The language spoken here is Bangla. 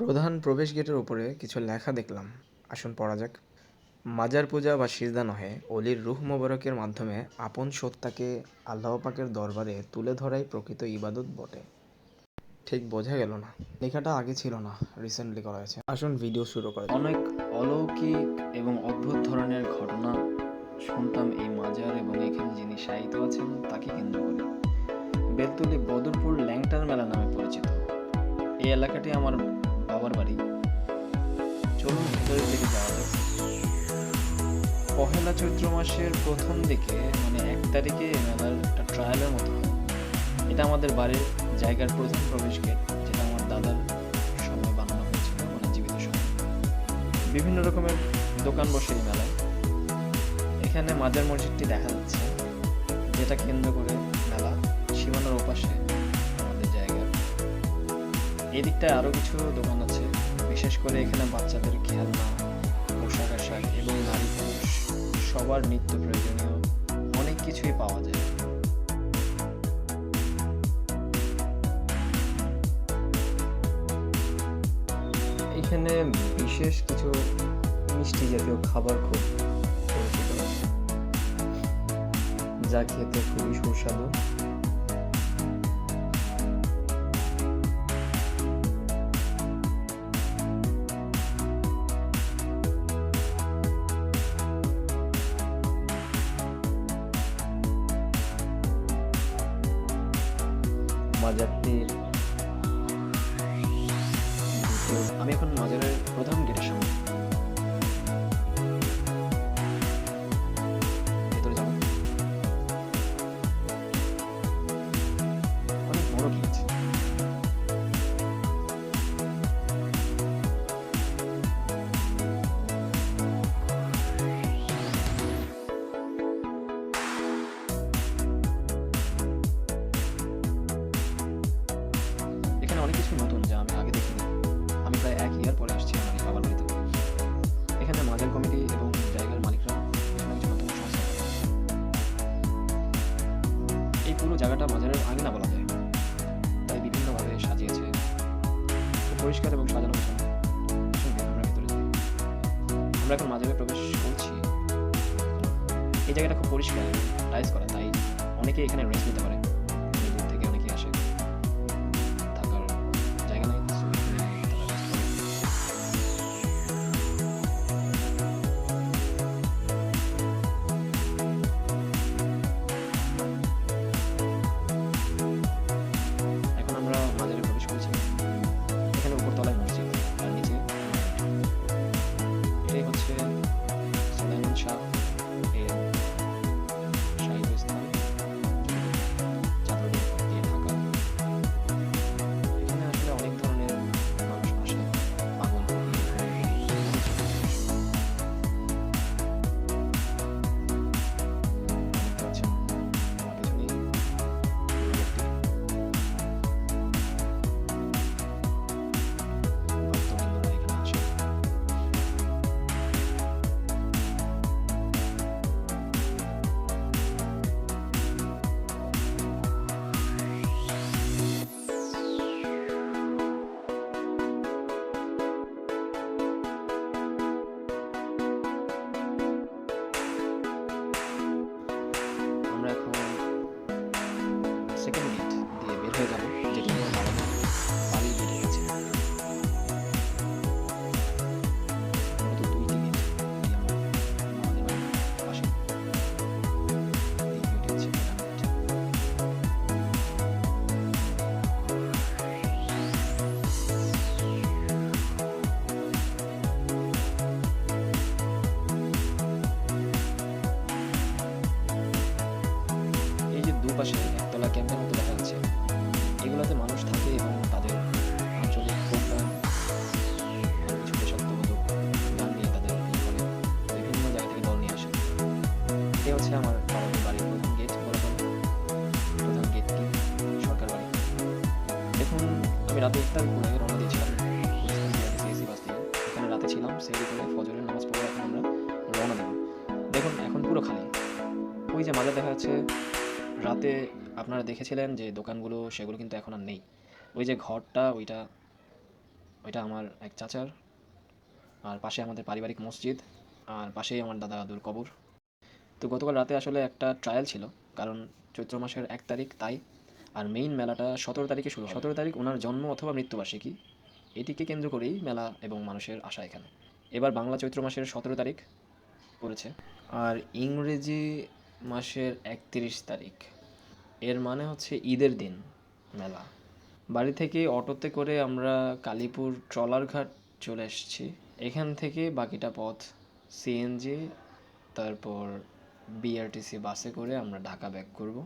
প্রধান প্রবেশ গেটের উপরে কিছু লেখা দেখলাম। আসুন পড়া যাক। মাজার পূজা বা সিজদা নহে, অলির রুহ মোবারকের মাধ্যমে আপন সত্তাকে আল্লাহ পাকের দরবারে তুলে ধরাই প্রকৃত ইবাদত বটে। ঠিক বোঝা গেল না। লেখাটা আগে ছিল না রিসেন্টলি করা হয়েছে। আসুন ভিডিও শুরু করা অনেক অলৌকিক এবং অদ্ভুত ধরনের ঘটনা শুনতাম এই মাজার এবং এখানে যিনি শায়িত আছেন তাকে কেন্দ্র করে। বেলতুলি বদরপুর ল্যাংটার মেলা নামে পরিচিত। এই এলাকাটি আমার বাবার বাড়ি। চলুন ভেতরের দিকে যাওয়া যাক। পহেলা চৈত্র মাসের প্রথম দিকে মানে এক তারিখে মেলার একটা ট্রায়ালের মতো এটা আমাদের বাড়ির জায়গার প্রধান প্রবেশ গেট, যেটা আমার দাদার সময় বানানো হয়েছিল মানে জীবিত সময়। বিভিন্ন রকমের দোকান বসে এই মেলায়। এখানে মাজার মসজিদটি দেখা যাচ্ছে, যেটা কেন্দ্র করে মেলা। সীমানার ওপাশে এই দিকটায় আরও কিছু দোকান আছে, বিশেষ করে এখানে বাচ্চাদের খেলনা, পোশাক আশাক এবং নারী পুরুষ, সবার নিত্য প্রয়োজনীয় অনেক কিছুই পাওয়া যায়। এখানে বিশেষ কিছু মিষ্টি জাতীয় খাবার খুব যা খেতে খুবই সুস্বাদু। समाजातील অনেক কিছু নতুন যা আমি আগে দেখিনি। আমি প্রায় এক ইয়ার পরে আসছি আমার বাবার বাড়িতে। এখানে মাজার কমিটি এবং জায়গার মালিকরা এই পুরো জায়গাটা মাজারের আঙিনা বলা যায়। তাই বিভিন্নভাবে সাজিয়েছে। পরিষ্কার এবং সাজানো আমরা ভিতরে আমরা এখন মাজারে প্রবেশ করছি। এই জায়গাটা খুব পরিষ্কার টাইস করা, তাই অনেকে এখানে রেস্ট নিতে পারে। এই একতলা ক্যাম্পের মতো দেখা যাচ্ছে। এগুলোতে মানুষ থাকে এবং তাদের বিভিন্ন জায়গা থেকে নিয়ে হচ্ছে আমার আমি রাতে রাতে ছিলাম দেখুন, এখন পুরো খালি। ওই যে মাজার দেখা যাচ্ছে রাতে আপনারা দেখেছিলেন যে দোকানগুলো, সেগুলো কিন্তু এখন আর নেই। ওই যে ঘরটা, ওইটা ওইটা আমার এক চাচার, আর পাশে আমাদের পারিবারিক মসজিদ, আর পাশেই আমার দাদা দাদুর কবর। তো গতকাল রাতে আসলে একটা ট্রায়াল ছিল, কারণ চৈত্র মাসের এক তারিখ, তাই। আর মেইন মেলাটা সতেরো তারিখে শুরু সতেরো তারিখ ওনার জন্ম অথবা মৃত্যুবার্ষিকী, এটিকে কেন্দ্র করেই মেলা এবং মানুষের আশা এখানে। এবার বাংলা চৈত্র মাসের সতেরো তারিখ পড়েছে। আর ইংরেজি মাসের একত্রিশ তারিখ। এর মানে হচ্ছে ঈদের দিন মেলা। বাড়ি থেকে অটোতে করে আমরা কালীপুর ট্রলারঘাট চলে এসেছি। এখান থেকে বাকিটা পথ সিএনজি তারপর বিআরটিসি বাসে করে আমরা ঢাকা ব্যাক করব।